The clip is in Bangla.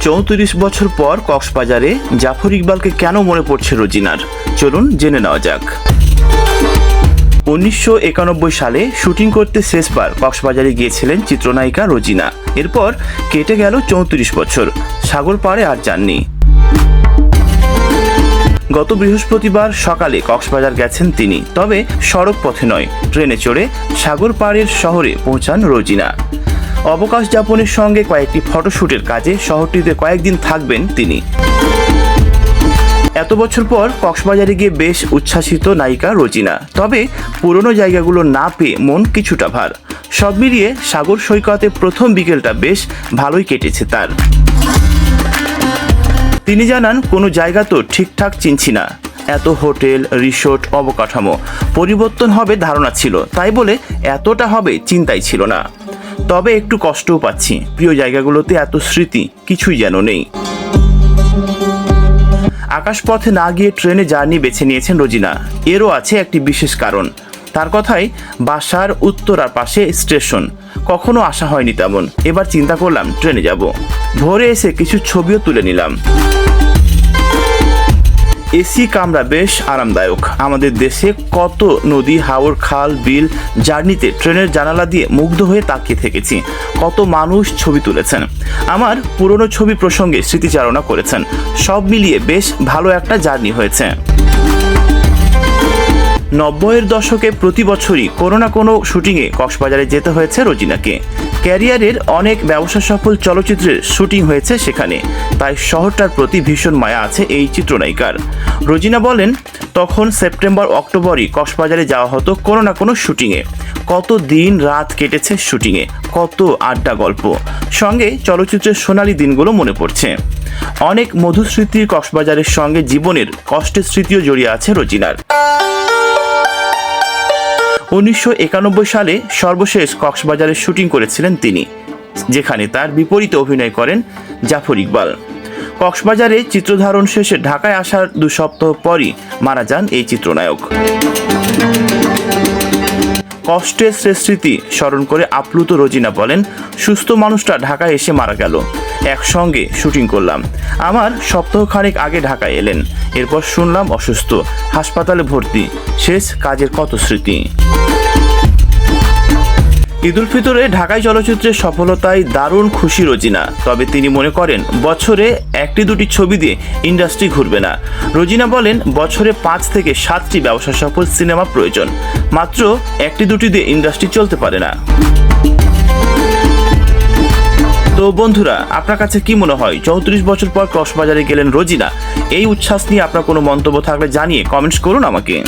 চৌত্রিশ বছর পর কক্সবাজারে জাফর ইকবালকে কেন মনে পড়ছে রোজিনার? চলুন জেনে নেওয়া যাক। উনিশশো একানব্বই সালে শুটিং করতে শেষবার কক্সবাজারে গিয়েছিলেন চিত্রনায়িকা রোজিনা। এরপর কেটে গেল চৌত্রিশ বছর। সাগর পাড়ে আর যাননি। গত বৃহস্পতিবার সকালে কক্সবাজার গেছেন তিনি। তবে সড়ক পথে নয়, ট্রেনে চড়ে সাগর পাড়ের শহরে পৌঁছান রোজিনা। অবকাশ যাপনের সঙ্গে কয়েকটি ফটোশ্যুটের কাজে শহরটিতে কয়েকদিন থাকবেন তিনি। এত বছর পর কক্সবাজারে গিয়ে বেশ উচ্ছ্বাসিত নায়িকা রোজিনা। তবে পুরনো জায়গাগুলো না পেয়ে মন কিছুটা ভার। সব মিলিয়ে সাগর সৈকতে প্রথম বিকেলটা বেশ ভালোই কেটেছে তার। তিনি জানান, কোনো জায়গা তো ঠিকঠাক চিনছি না। এত হোটেল, রিসোর্ট, অবকাঠামো। পরিবর্তন হবে ধারণা ছিল। তাই বলে এতটা হবে চিন্তাই ছিল না। তবে একটু কষ্টও পাচ্ছি। প্রিয় জায়গাগুলোতে এত স্মৃতি কিছুই যেন নেই। আকাশপথে না গিয়ে ট্রেনে জার্নি বেছে নিয়েছেন রোজিনা। এরও আছে একটি বিশেষ কারণ। তার কথাই বাসার উত্তরার পাশে স্টেশন। কখনো আসা হয়নি তেমন। এবার চিন্তা করলাম ট্রেনে যাব। ভোরে এসে কিছু ছবিও তুলে নিলাম। এসি কামরা বেশ আরামদায়ক। আমাদের দেশে কত নদী, হাওর, খাল, বিল, জার্নিতে ট্রেনের জানালা দিয়ে মুগ্ধ হয়ে তাকিয়ে থেকেছি। কত মানুষ ছবি তুলেছেন। আমার পুরনো ছবি প্রসঙ্গে স্মৃতিচারণা করেছেন। সব মিলিয়ে বেশ ভালো একটা জার্নি হয়েছে। নব্বইয়ের দশকে প্রতি বছরই কোনো না কোনো শুটিংয়ে কক্সবাজারে যেতে হয়েছে রোজিনাকে। ক্যারিয়ারের অনেক ব্যবসা সফল চলচ্চিত্রের শুটিং হয়েছে সেখানে। তাই শহরটার প্রতি ভীষণ মায়া আছে এই চিত্রনায়িকার। রোজিনা বলেন, তখন সেপ্টেম্বর, অক্টোবরই কক্সবাজারে যাওয়া হতো কোনো না কোনো শুটিংয়ে। কত দিন রাত কেটেছে শুটিংয়ে, কত আড্ডা গল্প। সঙ্গে চলচ্চিত্রের সোনালি দিনগুলো মনে পড়ছে। অনেক মধুস্মৃতির কক্সবাজারের সঙ্গে জীবনের কষ্টের স্মৃতিও জড়িয়ে আছে রোজিনার। উনিশশো একানব্বই সালে সর্বশেষ কক্সবাজারে শুটিং করেছিলেন তিনি, যেখানে তার বিপরীতে অভিনয় করেন জাফর ইকবাল। কক্সবাজারে চিত্রধারণ শেষে ঢাকায় আসার দু সপ্তাহ পরই মারা যান এই চিত্রনায়ক। কষ্টের স্মৃতি স্মরণ করে আপ্লুত রোজিনা বলেন, সুস্থ মানুষটা ঢাকায় এসে মারা গেল। একসঙ্গে শুটিং করলাম। আমার সপ্তাহখানেক আগে ঢাকায় এলেন। এরপর শুনলাম অসুস্থ, হাসপাতালে ভর্তি। শেষ কাজের কত স্মৃতি? ঈদুল ফিতরে ঢাকায় চলচ্চিত্রের সফলতায় দারুণ খুশি রোজিনা। তবে তিনি মনে করেন, বছরে একটি দুটি ছবি দিয়ে ইন্ডাস্ট্রি ঘুরবে না। রোজিনা বলেন, বছরে পাঁচ থেকে সাতটি ব্যবসা সফল সিনেমা প্রয়োজন। মাত্র একটি দুটি দিয়ে ইন্ডাস্ট্রি চলতে পারে না। বন্ধুরা, আপনার কাছে কি মনে হয়? চৌত্রিশ বছর পর কক্সবাজারে গেলেন রোজিনা। এই উচ্ছ্বাস নিয়ে আপনার কোনো মন্তব্য থাকলে জানিয়ে কমেন্টস করুন আমাকে।